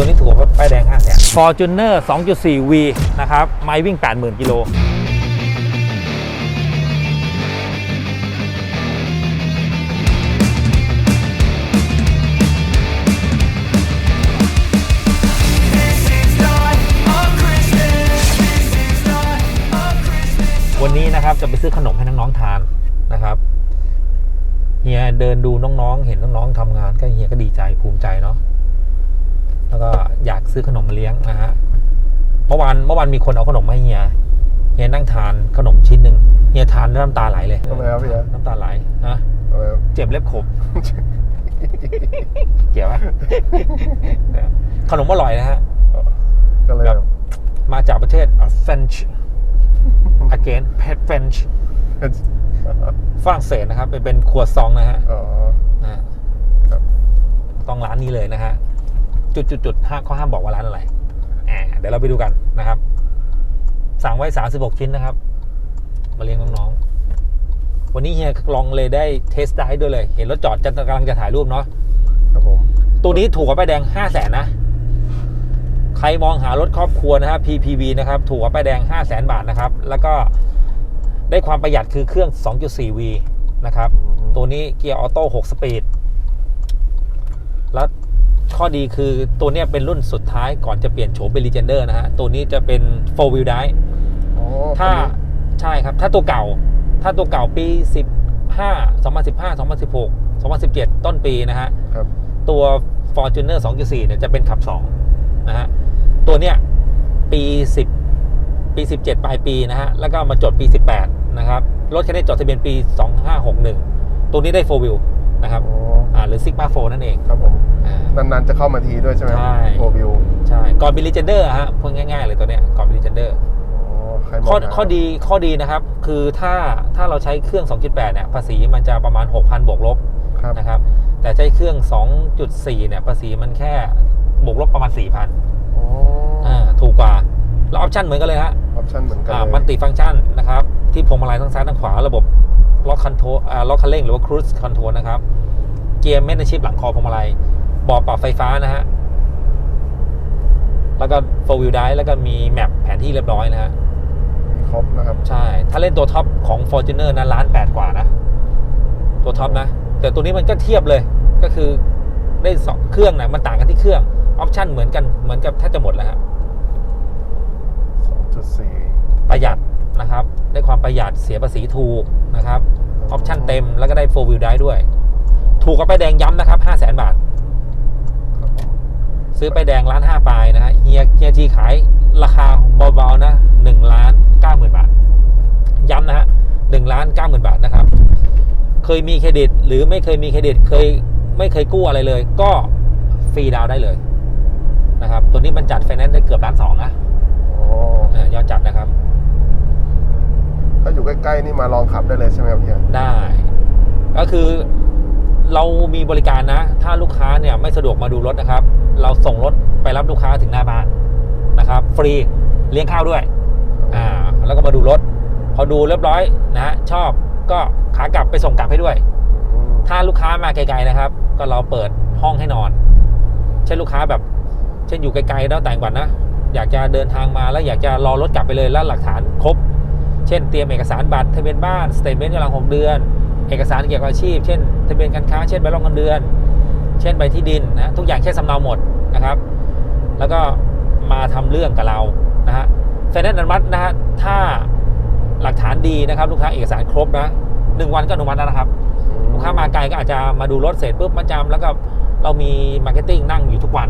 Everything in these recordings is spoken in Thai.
ตัวนี้ถูกกว่าป้ายแดง5แสน Fortuner 2.4V นะครับ ไม้วิ่ง 80,000 กิโลวันนี้นะครับจะไปซื้อขนมให้น้องๆทานนะครับเฮียเดินดูน้องๆ เห็นน้องๆทำงานก็เฮียก็ดีใจภูมิใจเนาะ แล้วก็อยากซื้อขนมมาเลี้ยงนะฮะเมื่อวานเมื่อวานมีคนเอาขนมมาให้เฮียเฮียนั่งทานขนมชิ้นหนึ่งเฮียทานแล้วน้ำตาไหลเลยทำไมครับพี่ฮะน้ำตาไหลนะทำไมครับเจ็บเล็บขบเกี่ยวไหมขนมอร่อยนะฮะก็เลยคแบรับบมาจากประเทศ French again pet French ฝรั่งเศสนะครับ เป็นเป็นครัวซองนะฮะอ๋อนะฮะครับต้องร้านนี้เลยนะฮะ จุดจุดจุดห้าเขาห้ามบอกว่าร้านอะไรอ่าเดี๋ยวเราไปดูกันนะครับ สั่งไว้36ชิ้นนะครับ มาเลี้ยงน้องๆวันนี้เฮียลองเลยได้เทสได้ด้วยเลย เห็นรถจอดจะกำลังจะถ่ายรูปเนาะครับผมตัวนี้ถูกกว่าป้ายแดง5 0 0แสนนะ ใครมองหารถครอบครัวนะครับ PPV นะครับ ถูกกว่าป้ายแดง5 0 0แสนบาทนะครับ แล้วก็ได้ความประหยัดคือเครื่อง 2.4V นะครับ ตัวนี้เกียร์ออโต้ 6 สปีด แล้ว ข้อดีคือตัวเนี้ยเป็นรุ่นสุดท้ายก่อนจะเปลี่ยนโฉมเป็น Legender นะฮะ ตัวนี้จะเป็น4 wheel drive อ๋อถ้าคันนี้ใช่ครับ ถ้าตัวเก่า ถ้าตัวเก่าปี 15 2015 2016 2017 ต้นปีนะฮะครับตัว Fortuner 2.4 เนี่ยจะเป็นขับ 2 นะฮะ ตัวเนี้ยปี 10 ปี 17 ปลายปีนะฮะ แล้วก็มาจดปี 18 นะครับ รถคันนี้จดทะเบียนปี 2561 ตัวนี้ได้4 wheel นะครับอ๋ออ่าหรือ Sigma 4นั่นเองครับผมอ่านานๆจะเข้ามาทีด้วยใช่ไหมใช่โฟวิวใช่ก่อนเป็น Legender อะฮะพูดง่ายๆเลยตัวเนี้ยก่อนเป็น Legender อ๋อใครมองข้อหาข้อดีข้อดีนะครับ คือถ้าถ้าเราใช้เครื่อง 2.8 เนี่ยภาษีมันจะประมาณ 6,000 บวกลบครับนะครับ แต่ใช้เครื่อง 2.4 เนี่ยภาษีมันแค่บวกลบประมาณ 4,000อ๋ออ่าถูกกว่าแล้วออปชั่นเหมือนกันเลยฮะออปชั่นเหมือนกันอ่าเลยมันติฟังก์ชันนะครับ ที่พวงมาลัยทั้งซ้ายทั้งขวาระบบ ล็อกคันโทอ่าล็อกคันเร่งหรือว่าครู i คอนโทรลนะครับ เกียร์เมนชิพหลังคอพวงมาลัยเบาะปรับไฟฟ้านะฮะ แล้วก็4 wheel drive แล้วก็มีแมปแผนที่เรียบร้อยนะฮะมีครบนะครับ ใช่ ถ้าเล่นตัวท็อปของ Fortuner นะล้านแปดกว่านะ ตัวท็อปนะ แต่ตัวนี้มันก็เทียบเลย ก็คือได้สองเครื่องนะมันต่างกันที่เครื่องออปชั่นเหมือนกันเหมือนกับแทบจะหมดแล้วฮะ 2.4 ประหยัดนะครับ ได้ความประหยัดเสียภาษีถูกนะครับออปชั่นเต็มแล้วก็ได้ 4 wheel drive ด้วย ถูกกับป้ายแดงย้ำนะครับ 5 0 0 0 0 0บาทครับผมซื้อป้ายแดงล้านห้าปลายนะฮะเฮียเฮียทีขายราคาเบาๆนะหนึ่งล้านเก้าหมื่นบาท ย้ำนะฮะหนึ่งล้านเก้าหมื่นบาทนะครับ เคยมีเครดิตหรือไม่เคยมีเครดิตเคยไม่เคยกู้อะไรเลย ก็ฟรีดาวน์ได้เลยนะครับ ตัวนี้มันจัดไฟแนนซ์ได้เกือบล้านสองนะอ๋อเออยอดจัดนะครับ ถ้าอยู่ใกล้ๆนี่มาลองขับได้เลยใช่ไหมครับเฮียได้ ก็คือเรามีบริการนะ ถ้าลูกค้าเนี่ยไม่สะดวกมาดูรถนะครับ เราส่งรถไปรับลูกค้าถึงหน้าบ้านนะครับ ฟรีเลี้ยงข้าวด้วยอ่าแล้วก็มาดูรถ พอดูเรียบร้อยนะฮะชอบก็ขากลับไปส่งกลับให้ด้วยอืมถ้าลูกค้ามาไกลๆนะครับ ก็เราเปิดห้องให้นอน เช่นลูกค้าแบบ เช่นอยู่ไกลๆแล้วต่างจังหวัดนะอยากจะเดินทางมาแล้วอยากจะรอรถกลับไปเลยแล้วหลักฐานครบ เช่นเตรียมเอกสารบัตรทะเบียนบ้านสเตทเมนต์ย้อนหลังหกเดือน เอกสารเกี่ยวกับอาชีพ เช่นทะเบียนการค้า เช่นใบรับเงินเดือน เช่นใบที่ดินนะทุกอย่างเช่นสำเนาหมดนะครับ แล้วก็มาทำเรื่องกับเรานะฮะไฟแนนซ์อนุมัตินะฮะถ้าหลักฐานดีนะครับลูกค้าเอกสารครบนะหนึ่งวันก็อนุมัติแล้วนะครับลูกค้ามาไกลก็อาจจะมาดูรถเสร็จปุ๊บมาจำแล้วก็เรามีมาร์เก็ตติ้งนั่งอยู่ทุกวัน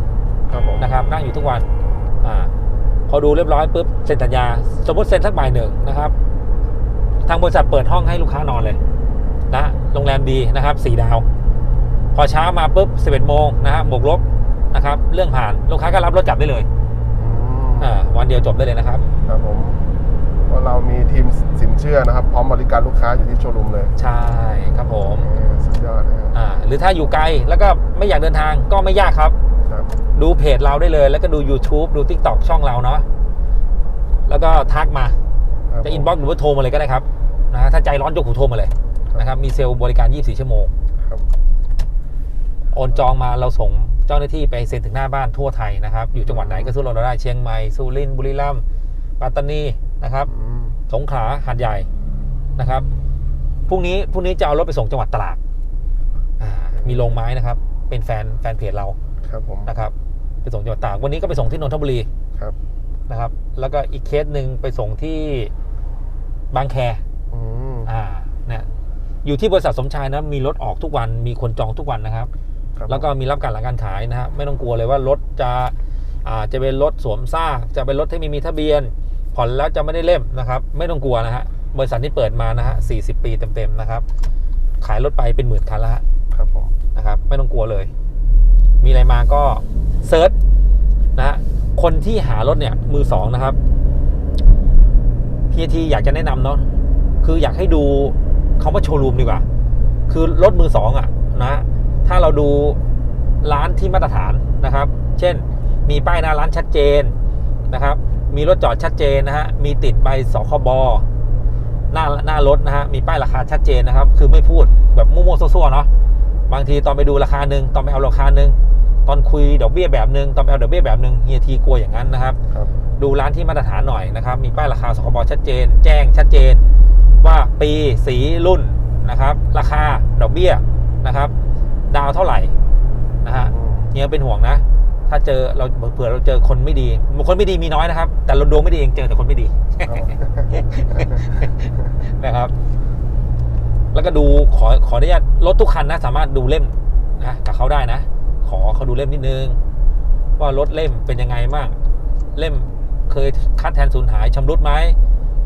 ครับผมนะครับนั่งอยู่ทุกวันอ่า พอดูเรียบร้อยปุ๊บเซ็นสัญญา สมมติเซ็นสักบ่ายหนึ่งนะครับ ทางบริษัทเปิดห้องให้ลูกค้านอนเลยนะโรงแรมดีนะครับสี่ดาว พอเช้ามาปุ๊บ11โมงนะฮะบวกลบนะครับ เรื่องผ่านลูกค้าก็รับรถกลับได้เลยอืมอ่าวันเดียวจบได้เลยนะครับครับผมเพราะเรามีทีมสินเชื่อนะครับ พร้อมบริการลูกค้าอยู่ที่โชว์รูมเลย ใช่ครับผมเออสุดยอดนะครับอ่าหรือถ้าอยู่ไกลแล้วก็ไม่อยากเดินทางก็ไม่ยากครับครับ ดูเพจเราได้เลย แล้วก็ดู YouTube ดู TikTok ช่องเราเนาะแล้วก็ทักมาครับจะอินบ็อกซ์หรือว่าโทรมาเลยก็ได้ครับนะฮะถ้าใจร้อนยกหูโทรมาเลยนะครับ มีเซลล์บริการ 24 ชั่วโมงครับโอนจองมาเราส่งเจ้าหน้าที่ไปเซ็นถึงหน้าบ้านทั่วไทยนะครับ อยู่จังหวัดไหนก็สู้เราได้เชียงใหม่สุรินทร์บุรีรัมย์ปัตตานีนะครับอืมสงขลาหาดใหญ่นะครับพรุ่งนี้พรุ่งนี้จะเอารถไปส่งจังหวัดตราดอ่ามีโรงไม้นะครับ เป็นแฟนแฟนเพจเรา ครับผมนะครับไปส่งจังหวัดตากวันนี้ก็ไปส่งที่นนทบุรีครับนะครับ แล้วก็อีกเคสหนึ่งไปส่งที่บางแคอืมอ่าเนี่ยอยู่ที่บริษัทสมชายนะมีรถออกทุกวันมีคนจองทุกวันนะครับ ครับแล้วก็มีรับการหลังการขายนะฮะไม่ต้องกลัวเลยว่ารถจะอ่าจะเป็นรถสวมซากจะเป็นรถที่ไม่มีทะเบียน ผ่อนแล้วจะไม่ได้เล่มนะครับ ไม่ต้องกลัวนะฮะบริษัทที่เปิดมานะฮะ40 ปีเต็มๆนะครับ ขายรถไปเป็นหมื่นคันแล้วฮะครับผมนะครับ ไม่ต้องกลัวเลย มีอะไรมาก็เซิร์ชนะฮะคนที่หารถเนี่ยมือสองนะครับพีทีอยากจะแนะนำเนาะคืออยากให้ดูคาว่าโชว์รูมดีกว่า คือรถมือสองอะนะถ้าเราดูร้านที่มาตรฐานนะครับ เช่น มีป้ายหน้าร้านชัดเจนนะครับ มีรถจอดชัดเจนนะฮะ มีติดใบสคบหน้าหน้ารถนะฮะ มีป้ายราคาชัดเจนนะครับ คือไม่พูดแบบมั่วๆซั่วๆเนาะ บางทีตอนไปดูราคาหนึ่งตอนไปเอาราคาหนึ่งตอนคุยดอกเบี้ยแบบหนึ่งตอนไปเอาดอกเบี้ยแบบหนึ่งเฮียทีกลัวอย่างนั้นนะครับครับ ดูร้านที่มาตรฐานหน่อยนะครับ มีป้ายราคาสคบชัดเจน แจ้งชัดเจน ว่าปีสีรุ่นนะครับ ราคาดอกเบี้ยนะครับ ดาวเท่าไหร่นะฮะอืมเฮียเป็นห่วงนะ ถ้าเจอเราเผื่อเราเจอคนไม่ดีคนไม่ดีมีน้อยนะครับ แต่เราดวงไม่ดีเองเจอแต่คนไม่ดีนะครับ แล้วก็ดูขอขออนุญาตรถทุกคันนะ สามารถดูเล่มนะกับเขาได้นะ ขอเขาดูเล่มนิดนึง ว่ารถเล่มเป็นยังไงบ้างเล่มเคยคัดแทนสูญหายชำรุดไหม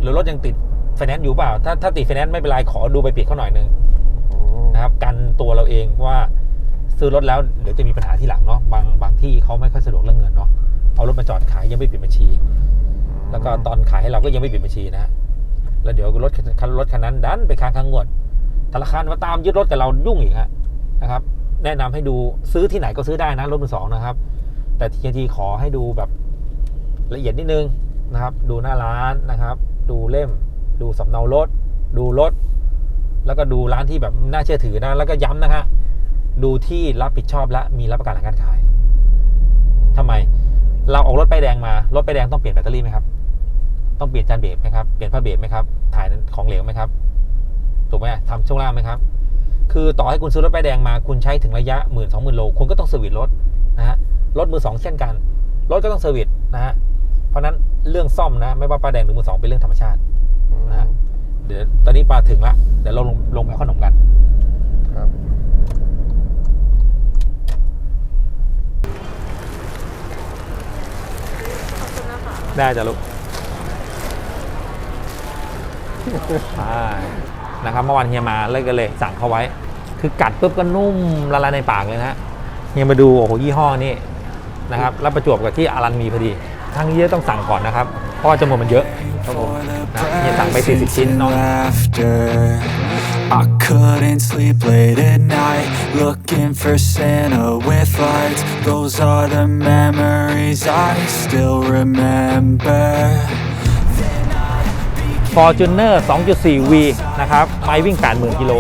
หรือรถยังติดไฟแนนซ์อยู่เปล่า ถ้าถ้าติดไฟแนนซ์ไม่เป็นไรขอดูใบเปลี่ยนเขาหน่อยนึงนะครับ กันตัวเราเองว่าซื้อรถแล้วเดี๋ยวจะมีปัญหาที่หลังเนาะบางบางที่เขาไม่ค่อยสะดวกเรื่องเงินเนาะเอารถมาจอดขายยังไม่ปิดบัญชี แล้วก็ตอนขายให้เราก็ยังไม่ปิดบัญชีนะฮะแล้วเดี๋ยวรถคันรถคันนั้นดันไปค้างค้างงวด ธนาคารมาตามยึดรถกับเรายุ่งอีกฮะนะครับ แนะนำให้ดูซื้อที่ไหนก็ซื้อได้นะรถมือสองนะครับ แต่ทีทีขอให้ดูแบบละเอียดนิดนึงนะครับ ดูหน้าร้านนะครับ ดูเล่ม ดูสำเนารถ ดูรถ แล้วก็ดูร้านที่แบบน่าเชื่อถือนะ แล้วก็ย้ำนะฮะดูที่รับผิดชอบและมีรับประกันหลังการขายทำไม เราออกรถไปแดงมารถไปแดงต้องเปลี่ยนแบตเตอรี่ไหมครับ ต้องเปลี่ยนจานเบรกไหมครับ เปลี่ยนผ้าเบรกไหมครับ ถ่ายของเหลวไหมครับ ถูกไหมทำช่วงล่างไหมครับ คือต่อให้คุณซื้อรถป้ายแดงมาคุณใช้ถึงระยะหมื่นสองหมื่นโลคุณก็ต้องเซอร์วิสรถนะฮะรถมือสองเช่นกันรถก็ต้องเซอร์วิสนะฮะเพราะฉะนั้นเรื่องซ่อมนะ ไม่ว่าป้ายแดงหรือมือสองเป็นเรื่องธรรมชาตินะฮะเดี๋ยวตอนนี้ปลาถึงละเดี๋ยวเราลงลงไปเอาขนมกันครับได้จ้ะลูกใช่ นะครับเมื่อวานเฮียมาเลยก็เลยสั่งเขาไว้ คือกัดปุ๊บก็นุ่มละลายในปากเลยนะเฮียมาดูโอ้โหยี่ห้อนี่นะครับแล้วประจวบกับที่อารันมีพอดีทางนี้ต้องสั่งก่อนนะครับ เพราะว่าจำนวนมันเยอะครับผมนะเฮียสั่งไป 40 ชิ้นเนาะ I couldn't sleep late at night, looking for Santa with lights. Those are the memories I still remember. Fortuner 2.4V นะครับไม้วิ่ง 80,000 กิโล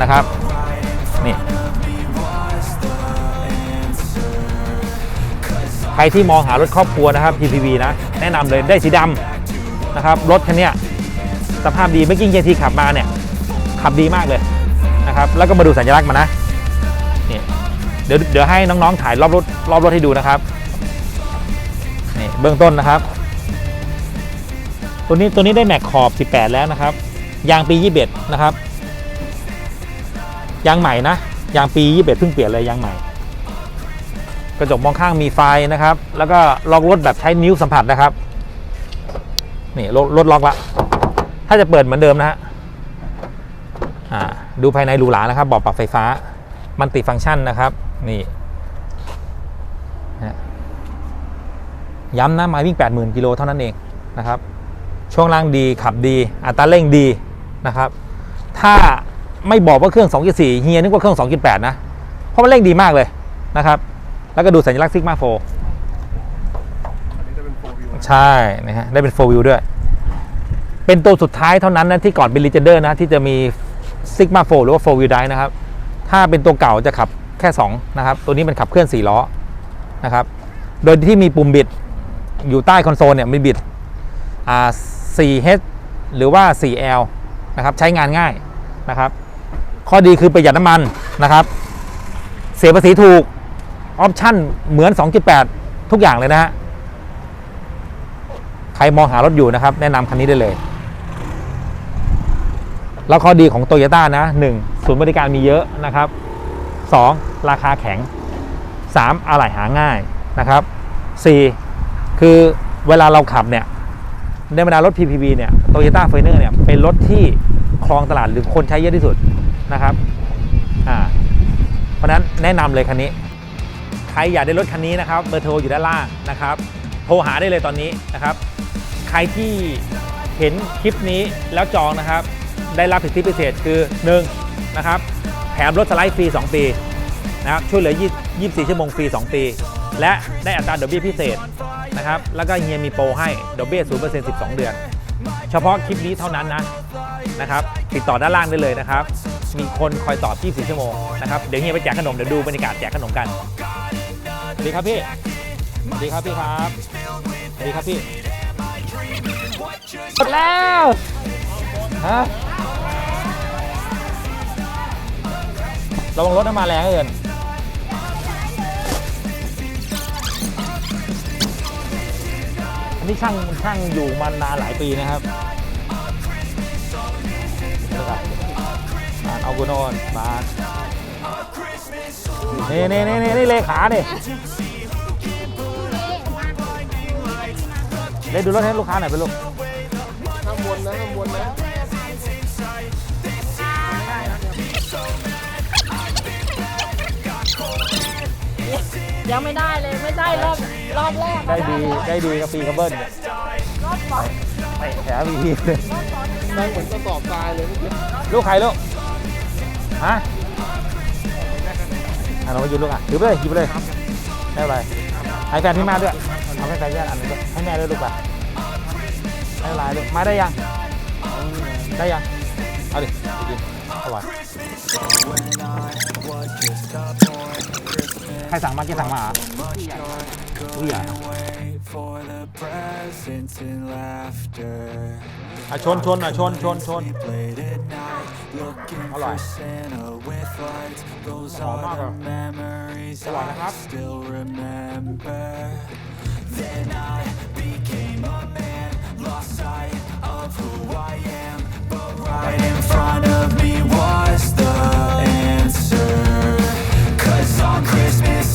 นะครับ นี่ ใครที่มองหารถครอบครัวนะครับ PPV นะ แนะนำเลยได้สีดำนะครับ รถคันนี้สภาพดีเมื่อกี้เจทีขับมาเนี่ย ขับดีมากเลยนะครับ แล้วก็มาดูสัญลักษณ์มานะนี่เดี๋ยวเดี๋ยวให้น้องๆถ่ายรอบรถรอบรถให้ดูนะครับนี่เบื้องต้นนะครับ ตัวนี้ตัวนี้ได้แม็กขอบ 18 แล้วนะครับ ยางปี 21 นะครับ ยางใหม่นะ ยางปี 21 เพิ่งเปลี่ยนเลยยางใหม่ กระจกมองข้างมีไฟนะครับ แล้วก็ล็อกรถแบบใช้นิ้วสัมผัสนะครับ นี่รถรถล็อกละ ถ้าจะเปิดเหมือนเดิมนะฮะดูภายในหรูหรานะครับบอกปรับไฟฟ้า มันติฟังก์ชันนะครับ นี่ย้ำนะไมาวิ่ง 80,000 กิโลเท่านั้นเองนะครับ ช่วงล่างดีขับดี อัตราเร่งดีนะครับ ถ้าไม่บอกว่าเครื่อง 2.4 เฮียนึกว่าเครื่อง 2.8 นะ เพราะมันเร่งดีมากเลยนะครับ แล้วก็ดูสัญลักษณ์ซิกมาโฟอันนี้จะเป็นโฟวิวใช่นะฮะได้เป็น 4 wheel ด้วย เป็นตัวสุดท้ายเท่านั้นนะที่ก่อนเป็น Legender นะ ที่จะมี Sigma 4หรือว่า 4 wheel drive นะครับ ถ้าเป็นตัวเก่าจะขับแค่ 2 นะครับ ตัวนี้มันขับเคลื่อน 4 ล้อนะครับ โดยที่มีปุ่มบิดอยู่ใต้คอนโซลเนี่ยมีบิดอ่า 4H หรือว่า 4L นะครับใช้งานง่ายนะครับ ข้อดีคือประหยัดน้ำมันนะครับ เสียภาษีถูกออปชั่นเหมือน 2.8 ทุกอย่างเลยนะฮะใครมองหารถอยู่นะครับ แนะนำคันนี้ได้เลย แล้วข้อดีของโตโยต้านะ 1. ศูนย์บริการมีเยอะนะครับ 2. ราคาแข็ง 3. อะไหล่หาง่ายนะครับ 4. คือเวลาเราขับเนี่ย ในบรรดารถ PPV เนี่ยโตโยต้าเฟอร์เนอร์เนี่ยเป็นรถที่ครองตลาดหรือคนใช้เยอะที่สุดนะครับอ่าเพราะนั้นแนะนำเลยคันนี้ ใครอยากได้รถคันนี้นะครับเบอร์โทรอยู่ด้านล่างนะครับ โทรหาได้เลยตอนนี้นะครับ ใครที่เห็นคลิปนี้แล้วจองนะครับ ได้รับสิทธิพิเศษคือ 1 นะครับแถมรถสไลด์ฟรี 2 ปีนะครับช่วยเหลือ20 24ชั่วโมงฟรี 2 ปี และได้อัตราดอกเบี้ยพิเศษ นะครับ แล้วก็เฮียมีโปรให้ดอกเบี้ย0% 12เดือน เฉพาะคลิปนี้เท่านั้นนะนะครับ ติดต่อด้านล่างได้เลยนะครับ มีคนคอยตอบ 24 ชั่วโมงนะครับ เดี๋ยวเฮียไปแจกขนม เดี๋ยวดูบรรยากาศแจกขนมกันดีครับพี่ดีครับพี่ครับดีครับพี่หมดแล้วฮะระวังรถน้ำมาแรงเกิน นี่ช่างช่างอยู่มานานหลายปีนะครับเดี๋ยวก่อนอ่านเอากุโนนมานี่นี่นี่นี่นี่เลขาเนี่ยเดี๋ยวดูรถให้ลูกค้าหน่อยไปลูกข้ามวนนะข้ามวนนะ ยังไม่ได้เลยไม่ได้รอบรอบแรกได้ดีได้ดีกับปีกับเบิ้ลเนี่ยรอบสองไปแถมอีกทีเลยนั่งเหมือนกระสอบทรายเลยเมื่อกี้ลูกใครลูกฮะอะเราไปหยุดลูกอะถือไปเลยหยิบไปเลยไม่เป็นไรให้แฟนพี่มาด้วยเอาให้แฟนแยกอันหนึงด้วยให้แม่ด้วยลูกไปไม่เป็นไรลูกมาได้ยังได้ยังเอาดิกินอร่อย ใครสั่งมาแกสั่งมาเหรอผู้ใหญ่ Wait for the presents and laughter. อะชนชนอะชนชนชน Sleep late at night, looking for Alright. Santa with lights. Those Oh, are Margo. the memories Alright, I นะครับ still remember. Then I became a man, lost sight of who I am. But right in front of me was the answer. On Christmas